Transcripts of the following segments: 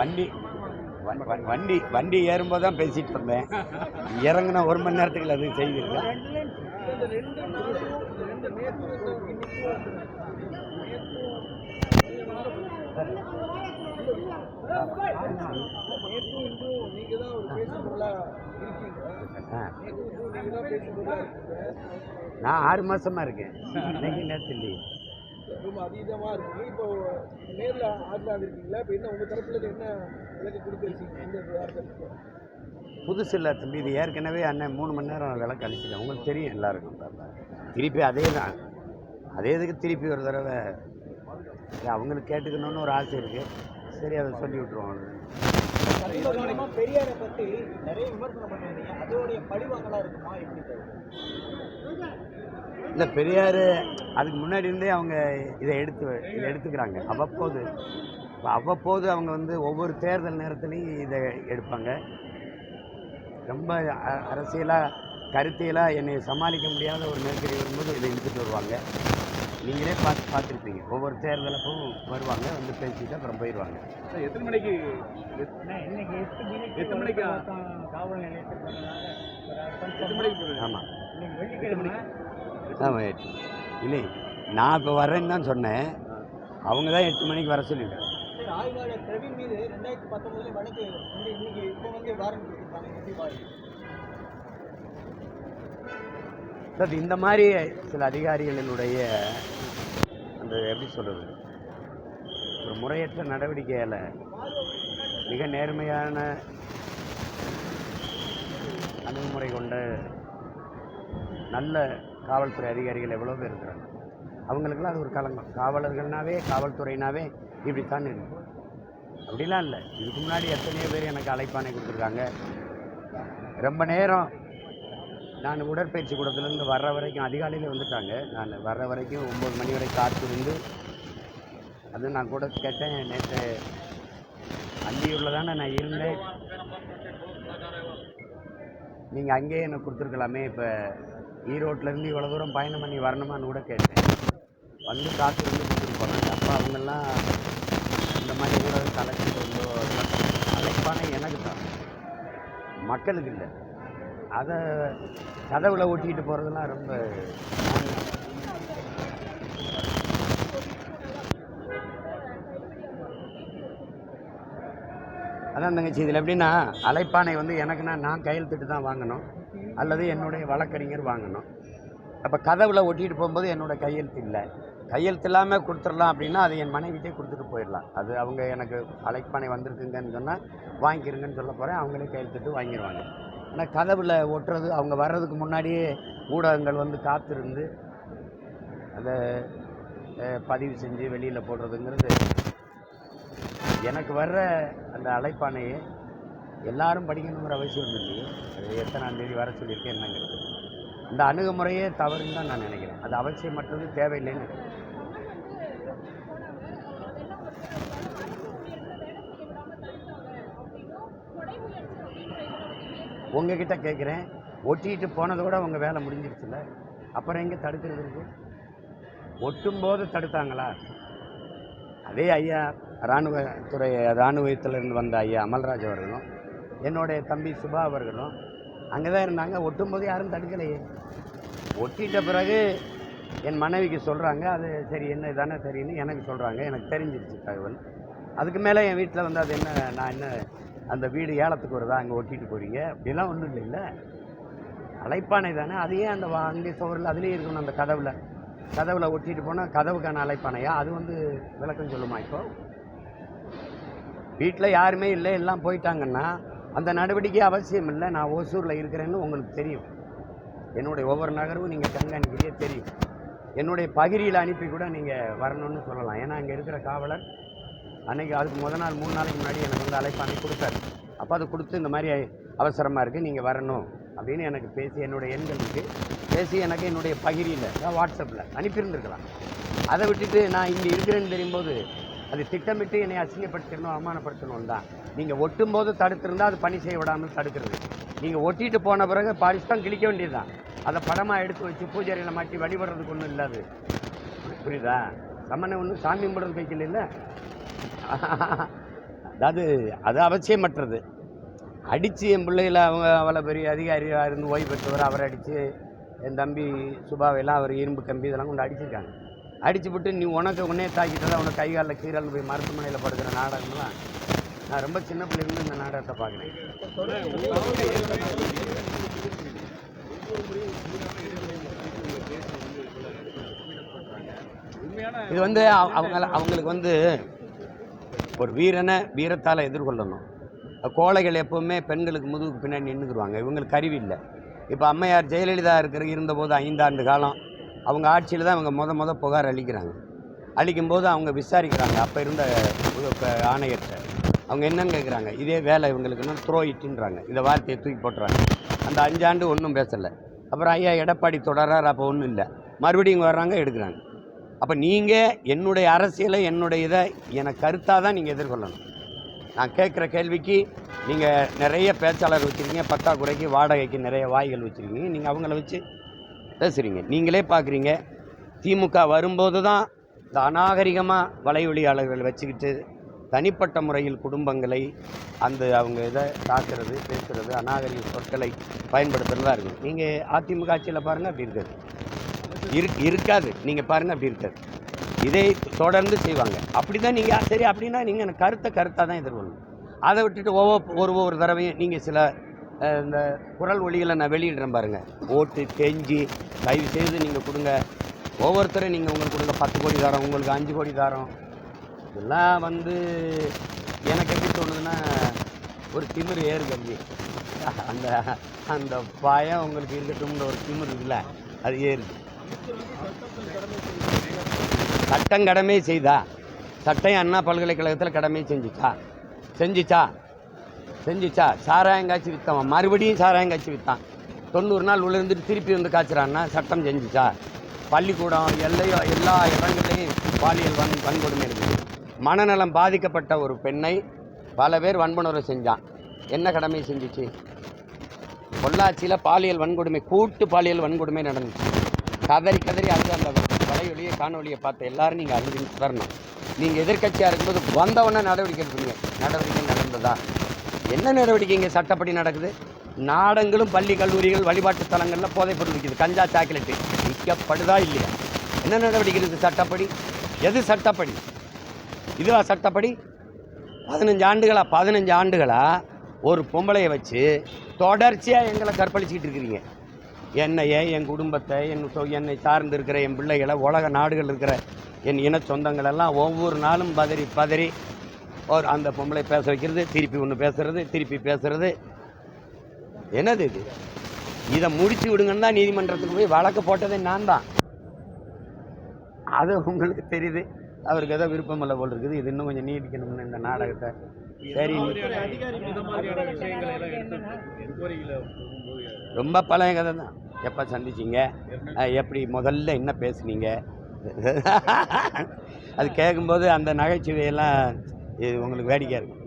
வண்டி வண்டி வண்டி ஏறும்போது தான் பேசிட்டு இருந்தேன். இறங்கின ஒரு மணி நேரத்துக்கு அது செய்திருக்கேன் நான் ஆறு மாசமா இருக்கேன். இன்னைக்கு நேற்று இல்லையே ரொம்ப அதீதமாக இருக்குது இப்போ நேரில் ஆஜராக இருக்கீங்களா இப்போ என்ன உங்கள் தரப்புல என்ன விலக்கு கொடுத்து இந்த விவகாரத்துக்கு புதுசு இல்லை தம்பி இது ஏற்கனவே அண்ணன் மூணு மணி நேரம் விலை கழிச்சிட்டேன் உங்களுக்கு தெரியும் எல்லாருக்கும். திருப்பி அதே தான். அதே இதுக்கு திருப்பி ஒரு தடவை. அவங்களுக்கு கேட்டுக்கணும்னு ஒரு ஆசை இருக்குது சரி அதை சொல்லி விட்ருவோம் பெரியாரை பத்தி நிறைய விமர்சனம் பண்ணிருந்தீங்க அதோடைய பழிவாங்கலா இருக்குமா? எப்படி இல்லை பெரியார் அதுக்கு முன்னாடி இருந்தே அவங்க இதை எடுத்து இதை எடுத்துக்கிறாங்க. அவ்வப்போது அவ்வப்போது அவங்க வந்து ஒவ்வொரு தேர்தல் நேரத்துலையும் இதை எடுப்பாங்க. ரொம்ப அ- கருத்தியலாக என்னை சமாளிக்க முடியாத ஒரு நெருக்கடி வரும்போது இதை இழுத்துட்டு வருவாங்க. நீங்களே பார்த்து பார்த்துருப்பீங்க. ஒவ்வொரு தேர்தலுக்கும் வருவாங்க வந்து பேசிட்டு அப்புறம் போயிடுவாங்க எத்தனை மணிக்கு இன்னைக்கு எட்டு மணிக்கு காவல் நிலையத்தில் ஆமாம் ஆமாம் எட்டு இல்லை நான் இப்போ வரேன்னு தான் சொன்னேன். அவங்க தான் எட்டு மணிக்கு வர சொல்லிட்டேன் ஆய்வாளர் பிரவீன் மீது ரெண்டாயிரத்தி பத்தொன்பதுல வழக்கு இன்னைக்கு இப்போ வந்து வாரண்ட் கொடுத்துருக்காங்க சார் இந்த மாதிரி சில அதிகாரிகளினுடைய அந்த எப்படி சொல்கிறது ஒரு முறையற்ற நடவடிக்கையால் மிக நேர்மையான அணுகுமுறை கொண்ட நல்ல காவல்துறை அதிகாரிகள் எவ்வளோ பேர் இருக்கிறாங்க? அவங்களுக்கெல்லாம் அது ஒரு களங்கம். காவலர்கள்னாவே காவல்துறைனாவே இப்படித்தான் இருக்கு. அப்படிலாம் இல்லை. இதுக்கு முன்னாடி எத்தனையோ பேர் எனக்கு அழைப்பானை கொடுத்துருக்காங்க. ரொம்ப நேரம் நான் உடற்பயிற்சி கூடத்துலேருந்து வர்ற வரைக்கும் அதிகாலையில் வந்துட்டாங்க. நான் வர்ற வரைக்கும் ஒம்பது மணி வரை காத்திருந்து அது நான் கூட கேட்டேன் நேற்று அந்தியூரில் தானே நான் இருந்தேன். நீங்கள் அங்கேயே எனக்கு கொடுத்துருக்கலாமே இப்போ ஈரோட்டிலேருந்து இவ்வளோ தூரம் பயணம் பண்ணி வரணுமான்னு கூட கேட்டேன். வந்து காத்திருந்து கொடுத்துட்டு போனாங்க. அப்போ அவங்கெல்லாம் இந்த மாதிரி ஊடகத்தை கலெக்டர் வந்து அழைப்பானே எனக்கு தான். மக்களுக்கு இல்லை. அதை கதவுல ஒட்டிக்கிட்டு போகிறதுலாம் ரொம்ப அதான் தங்கச்சி இதில் எப்படின்னா அழைப்பானை வந்து எனக்குன்னா நான் கையெழுத்துட்டு தான் வாங்கணும். அல்லது என்னுடைய வழக்கறிஞர் வாங்கணும். அப்போ கதவுல ஒட்டிட்டு போகும்போது என்னோடய கையெழுத்து இல்லை. கையெழுத்து இல்லாமல் கொடுத்துடலாம் அப்படின்னா அது என் மனைவிட்டே கொடுத்துட்டு போயிடலாம். அது அவங்க எனக்கு அழைப்பானை வந்திருக்குங்கன்னு சொன்னால் வாங்கிக்கிறங்கன்னு சொல்ல போகிறேன் அவங்களே கையெழுத்திட்டு வாங்கிடுவாங்க ஆனால் கதவில் ஒட்டுறது அவங்க வர்றதுக்கு முன்னாடியே ஊடகங்கள் வந்து காத்திருந்து அதை பதிவு செஞ்சு வெளியில் போடுறதுங்கிறது எனக்கு வர்ற அந்த அழைப்பானையே எல்லாரும் படிக்கணுங்கிற அவசியம் இல்லையே. அது எத்தனாம் தேதி வர சொல்லியிருக்கேன் என்னங்கிறது. இந்த அணுகுமுறையே தவறுன்னு தான் நான் நினைக்கிறேன். அது அவசியமற்றது தேவையில்லைன்னு நினைக்கிறேன். உங்ககிட்ட கேட்குறேன். ஒட்டிட்டு போனதோட விட உங்கள் வேலை முடிஞ்சிருச்சுல்ல. அப்புறம் எங்கே தடுக்கிறது இருக்கு? ஒட்டும்போது தடுத்தாங்களா? அதே ஐயா இராணுவத்துறை இராணுவத்திலிருந்து வந்த ஐயா அமல்ராஜ் அவர்களும் என்னுடைய தம்பி சுபா அவர்களும் அங்கே தான் இருந்தாங்க. ஒட்டும்போது யாரும் தடுக்கலையே. ஒட்டிட்ட பிறகு என் மனைவிக்கு சொல்கிறாங்க அது சரி என்ன தானே சரின்னு எனக்கு சொல்கிறாங்க எனக்கு தெரிஞ்சிருச்சு தகவல். அதுக்கு மேலே என் வீட்டில் வந்து அது என்ன நான் என்ன அந்த வீடு ஏலத்துக்கு வருதா அங்கே ஒட்டிட்டு போகிறீங்க அப்படிலாம் ஒன்றும் இல்லைல்ல. அழைப்பானை தானே அதையே அந்த அங்கே சுவரில் அதுலேயே இருக்கணும் அந்த கதவில். கதவில் ஒட்டிட்டு போனால் கதவுக்கான அழைப்பானையா? அது வந்து விளக்கம் சொல்லுமா இப்போ? வீட்டில் யாருமே இல்லை எல்லாம் போயிட்டாங்கன்னா அந்த நடவடிக்கை அவசியம் இல்லை. நான் ஓசூரில் இருக்கிறேன்னு உங்களுக்கு தெரியும். என்னுடைய ஒவ்வொரு நகரமும் நீங்கள் கண்காணிக்கிறீங்க தெரியும். என்னுடைய பகிரியில் அனுப்பி கூட நீங்கள் வரணும்னு சொல்லலாம். ஏன்னா அங்கே இருக்கிற காவலர் அன்றைக்கி அதுக்கு முத நாள் மூணு நாளைக்கு முன்னாடி எனக்கு வந்து அழைப்பானை கொடுத்தாரு. அப்போ அதை கொடுத்து இந்த மாதிரி அவசரமாக இருக்குது நீங்கள் வரணும் அப்படின்னு எனக்கு பேசி என்னுடைய எண்களுக்கு பேசி எனக்கு என்னுடைய பகிரியில் வாட்ஸ்அப்பில் அனுப்பியிருந்திருக்கலாம். அதை விட்டுட்டு நான் இங்கே இருக்கிறேன்னு தெரியும்போது அது திட்டமிட்டு என்னை அசிங்கப்படுத்தணும் அவமானப்படுத்தணும் தான். நீங்கள் ஒட்டும் போது தடுத்திருந்தால் அது பணி செய்ய விடாமல் தடுக்கிறது. நீங்கள் ஒட்டிட்டு போன பிறகு பாரிஸ் தான் கிழிக்க வேண்டியதுதான். அதை படமாக எடுத்து வச்சு பூஜையில் மாட்டி வழிபடுறதுக்கு ஒன்றும் இல்லாது. புரியுதா? சம்மனை ஒன்றும் சாமி கும்பிட்றது வைக்கல இல்லை? அதாவது அது அவசியமற்றது. அடித்து என் பிள்ளைகளை அவங்க அவ்வளோ பெரிய அதிகாரியாக இருந்து ஓய்வு பெற்றவர் அவரை அடித்து என் தம்பி சுபாவெல்லாம் அவர் இரும்பு கம்பி இதெல்லாம் கொண்டு அடிச்சிருக்காங்க. அடித்து விட்டு நீ உனக்கு உன்னே தாக்கிட்டதா உனக்கு கை காலில் கீரல் போய் மருத்துவமனையில் படுக்கிற நாடகம்லாம் நான் ரொம்ப சின்ன பிள்ளைங்க இந்த நாடகத்தை பார்க்குறேன். இது வந்து அவ- அவங்கள அவங்களுக்கு வந்து ஒரு வீரனை வீரத்தால் எதிர்கொள்ளணும். கோழைகள் எப்போவுமே பெண்களுக்கு முதுகுக்கு பின்னாடி நின்றுக்குருவாங்க இவங்களுக்கு கருவி இல்லை. இப்போ அம்மையார் ஜெயலலிதா இருக்கிற இருந்தபோது ஐந்தாண்டு காலம் அவங்க ஆட்சியில் தான் அவங்க முத முத புகார் அளிக்கிறாங்க. அளிக்கும்போது அவங்க விசாரிக்கிறாங்க. அப்போ இருந்த உ- ஆணையர்கிட்ட. அவங்க என்னன்னு கேட்குறாங்க இதே வேலை இவங்களுக்குன்னு த்ரோ இட்டுன்றாங்க இந்த வார்த்தையை தூக்கி போட்டுறாங்க. அந்த அஞ்சாண்டு ஒன்றும் பேசலை. அப்புறம் ஐயா எடப்பாடி தொடரார் அப்போ ஒன்றும் இல்லை. மறுபடியும் வர்றாங்க எடுக்கிறாங்க. அப்போ நீங்கள் என்னுடைய அரசியலை என்னுடைய இதை எனக்கு கருத்தாக தான் நீங்கள் எதிர்கொள்ளணும். நான் கேட்குற கேள்விக்கு நீங்கள் நிறைய பேச்சாளர் வச்சுருக்கீங்க பத்தாக்குறைக்கு வாடகைக்கு நிறைய வாய்கள் வச்சுருக்கீங்க. நீங்கள் அவங்கள வச்சு பேசுகிறீங்க நீங்களே பார்க்குறீங்க திமுக வரும்போது தான் இந்த அநாகரிகமாக வலைவழியாளர்கள் வச்சுக்கிட்டு தனிப்பட்ட முறையில் குடும்பங்களை அந்த அவங்க இதை தாக்குறது பேசுகிறது அநாகரிக சொற்களை பயன்படுத்துகிறதா இருக்குது. நீங்கள் அதிமுக ஆட்சியில் பாருங்கள் அப்படி இருக்குது. இருக் இருக்காது. நீங்கள் பாருங்கள் அப்படி இருக்காது. இதை தொடர்ந்து செய்வாங்க. அப்படி தான் நீங்கள் சரி அப்படின்னா நீங்கள் எனக்கு கருத்தை கருத்தாக தான் எதிர்கொள்ளணும். அதை விட்டுட்டு ஒவ்வொரு ஒரு ஒவ்வொரு தடவையும் நீங்கள் சில இந்த குரல் ஒளிகளை நான் வெளியிடுறேன் பாருங்கள் ஓட்டு கெஞ்சி தயவு செய்து நீங்கள் கொடுங்க. ஒவ்வொருத்தரும் நீங்கள் உங்களுக்கு கொடுங்க. பத்து கோடி தாரம் உங்களுக்கு அஞ்சு கோடி தாரம். இதெல்லாம் வந்து எனக்கு எப்படி தோணுதுன்னா ஒரு திமிரு ஏறுது அப்படி அந்த அந்த பயம் உங்களுக்கு இருக்கட்டும்னு ஒரு திமிரு இருக்குல்ல அது ஏறுது. சட்டம் கடமை செய்தா? சட்டம் அண்ணா பல்கலைக்கழகத்தில் கடமை செஞ்சுச்சா? செஞ்சுச்சா? செஞ்சுச்சா? சாராயம் காய்ச்சி விற்றவன் மறுபடியும் சாராயம் காய்ச்சி விற்றான் தொண்ணூறு நாள் உள்ள திருப்பி வந்து காய்ச்சிறான்னா சட்டம் செஞ்சுச்சா? பள்ளிக்கூடம் எல்லையோ எல்லா இடங்களையும் பாலியல் வன் வன்கொடுமை இருக்குது. மனநலம் பாதிக்கப்பட்ட ஒரு பெண்ணை பல பேர் வன்புணர்வு செஞ்சான். என்ன கடமை செஞ்சுச்சு? பொள்ளாச்சியில் பாலியல் வன்கொடுமை கூட்டு பாலியல் வன்கொடுமை நடந்துச்சு. கதறி கதறி அழுது அந்த வலையொலியை காணொலியை பார்த்த எல்லாரும் நீங்கள் அழுது வரணும் நீங்கள் எதிர்க்கட்சியாக இருக்கும்போது வந்தவொடனே நடவடிக்கை எடுப்பீங்க. நடவடிக்கை நடந்ததா? என்ன நடவடிக்கைங்க? சட்டப்படி நடக்குது. நாடங்களும் பள்ளி கல்லூரிகள் வழிபாட்டு தலங்களில் போதைப்பொருள் விற்கிது கஞ்சா சாக்லேட்டு. விற்கப்படுதா இல்லையா? என்ன நடவடிக்கை இருக்குது சட்டப்படி? எது சட்டப்படி? இதுவா சட்டப்படி? பதினஞ்சு ஆண்டுகளா? பதினஞ்சு ஆண்டுகளாக ஒரு பொம்பளையை வச்சு தொடர்ச்சியாக எங்களை கற்பழிச்சிக்கிட்டு இருக்கிறீங்க. என்னையை என் குடும்பத்தை என் சொ- என்னை சார்ந்து இருக்கிற என் பிள்ளைகளை உலக நாடுகள் இருக்கிற என் இன சொந்தங்களெல்லாம் ஒவ்வொரு நாளும் பதறி பதறி ஒரு அந்த பொம்பளை பேச வைக்கிறது திருப்பி ஒன்று பேசுறது திருப்பி பேசுறது. என்னது இது? இதை முடிச்சு விடுங்கன்னு தான் நீதிமன்றத்துக்கு போய் வழக்கு போட்டதே நான் தான். அது உங்களுக்கு தெரியுது. அவருக்கு ஏதோ விருப்பம் இல்லை போல் இருக்குது. இது இன்னும் கொஞ்சம் நீடிக்கணும்னு இந்த நாடகத்தை சரி ரொம்ப பழைய கதை தான். எப்போ சந்திச்சிங்க? எப்படி முதல்ல என்ன பேசுனீங்க? அது கேட்கும்போது அந்த நகைச்சுவையெல்லாம் இது உங்களுக்கு வேடிக்கையாக இருக்கும்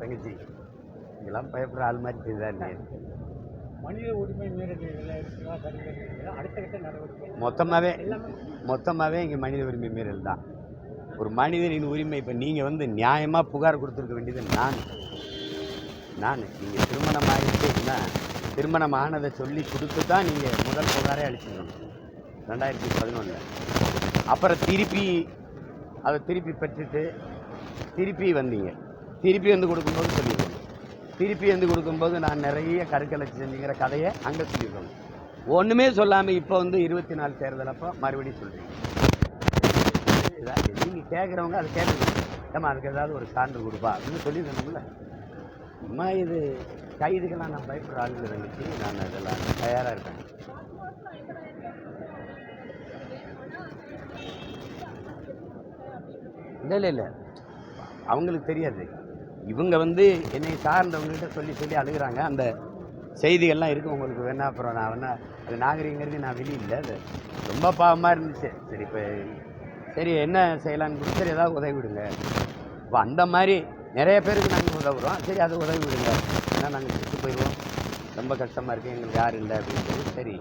தங்கச்சி இதெல்லாம் பயப்படுற ஆள் மாதிரி நீ? மனித உரிமை மீறல்களை அடுத்த கட்ட நடவடிக்கை. மொத்தமாகவே மொத்தமாகவே இங்கே மனித உரிமை மீறல் தான். ஒரு மனிதனின் உரிமை இப்போ நீங்கள் வந்து நியாயமாக புகார் கொடுத்துருக்க வேண்டியது நான். நான் நீங்கள் திருமணம் ஆகிடுச்சுன்னா திருமணம் ஆனதை சொல்லி கொடுத்து தான் நீங்கள் முதல் புகாரே அளிச்சிருக்கணும். ரெண்டாயிரத்தி பதினொன்றில் அப்புறம் திருப்பி அதை திருப்பி பெற்றுட்டு திருப்பி வந்தீங்க. திருப்பி வந்து கொடுக்கும்போது சொல்லியிருக்கணும் திருப்பி வந்து கொடுக்கும்போது நான் நிறைய கருக்கலைச்சி செஞ்சுங்கிற கதையை அங்கே சொல்லியிருக்கணும் ஒன்றுமே சொல்லாமல் இப்போ வந்து இருபத்தி நாலு தேர்தல் அப்போ மறுபடியும் சொல்கிறீங்க நீங்கள் கேட்குறவங்க அதை கேட்குறீங்க ஏமா அதுக்கு ஏதாவது ஒரு சான்று கொடுப்பா அப்படின்னு சொல்லியிருக்கணும்ல. அம்மா இது கைதுக்கெல்லாம் நான் பயப்படுற ஆளுங்க இருந்துச்சு நான் அதெல்லாம் தயாராக இருக்கேன். இல்லை இல்லை இல்லை. அவங்களுக்கு தெரியாது. இவங்க வந்து என்னை சார்ந்தவங்ககிட்ட சொல்லி சொல்லி அழுகுறாங்க. அந்த செய்திகள்லாம் இருக்குது உங்களுக்கு வேணா அப்புறம் நான் வேணா அது நாகரிகங்கிறது நான் வெளியில்லை அது ரொம்ப பாவமாக இருந்துச்சு. சரி இப்போ சரி என்ன செய்யலான்னு சரி ஏதாவது உதவி விடுங்க. இப்போ அந்த மாதிரி நிறைய பேருக்கு நாங்கள் உதவுறோம். சரி அது உதவி விடுங்க. ஏன்னா நாங்கள் செத்து போயிடுவோம் ரொம்ப கஷ்டமாக இருக்குது எங்களுக்கு யாரும் இல்லை அப்படின்னு சொல்லி சரி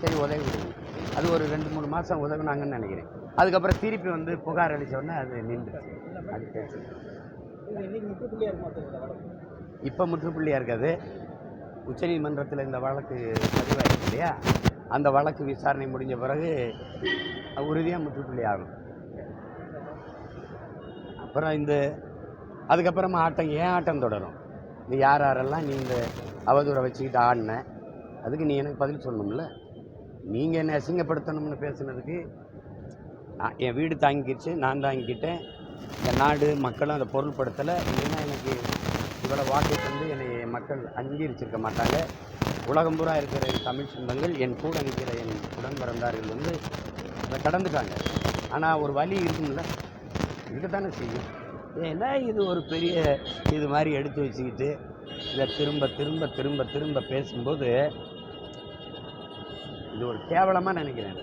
சரி உதவி விடுங்க. அது ஒரு ரெண்டு மூணு மாதம் உதவினாங்கன்னு நினைக்கிறேன். அதுக்கப்புறம் திருப்பி வந்து புகார் அளித்தோடனே உடனே அது நின்றுச்சு. அது பேசுகிறேன் இப்போ முற்றுப்புள்ளியாக இருக்காது. உச்சநீதிமன்றத்தில் இந்த வழக்கு பதிவாயிருக்கு இல்லையா? அந்த வழக்கு விசாரணை முடிஞ்ச பிறகு உறுதியாக முற்றுப்புள்ளி ஆகும் அப்புறம் இந்த அதுக்கப்புறமா ஆட்டம் ஏன் ஆட்டம் தொடரும்? நீ யார் யாரெல்லாம் நீ இந்த அவதூறை வச்சுக்கிட்டு ஆடின? அதுக்கு நீ எனக்கு பதில் சொல்லணும்ல. நீங்கள் என்னை அசிங்கப்படுத்தணும்னு பேசுனதுக்கு என் வீடு தாங்கிக்கிச்சு நான் தாங்கிக்கிட்டேன். இந்த நாடு மக்களும் அதை பொருள்படுத்தலை. இல்லைன்னா எனக்கு இவ்வளோ வாக்கு வந்து என்னை மக்கள் அங்கீகரிச்சிருக்க மாட்டாங்க. உலகம் பூரா இருக்கிற என் தமிழ் சொந்தங்கள் என் கூட நிற்கிற என் உடன் பிறந்தார்கள் வந்து அதை கடந்துட்டாங்க. ஆனால் ஒரு வழி இருக்கும்ல. இருக்கத்தானே செய்யும். ஏன்னா இது ஒரு பெரிய இது மாதிரி எடுத்து வச்சுக்கிட்டு இதை திரும்ப திரும்ப திரும்ப திரும்ப பேசும்போது இது ஒரு கேவலமாக நினைக்கிறேன்.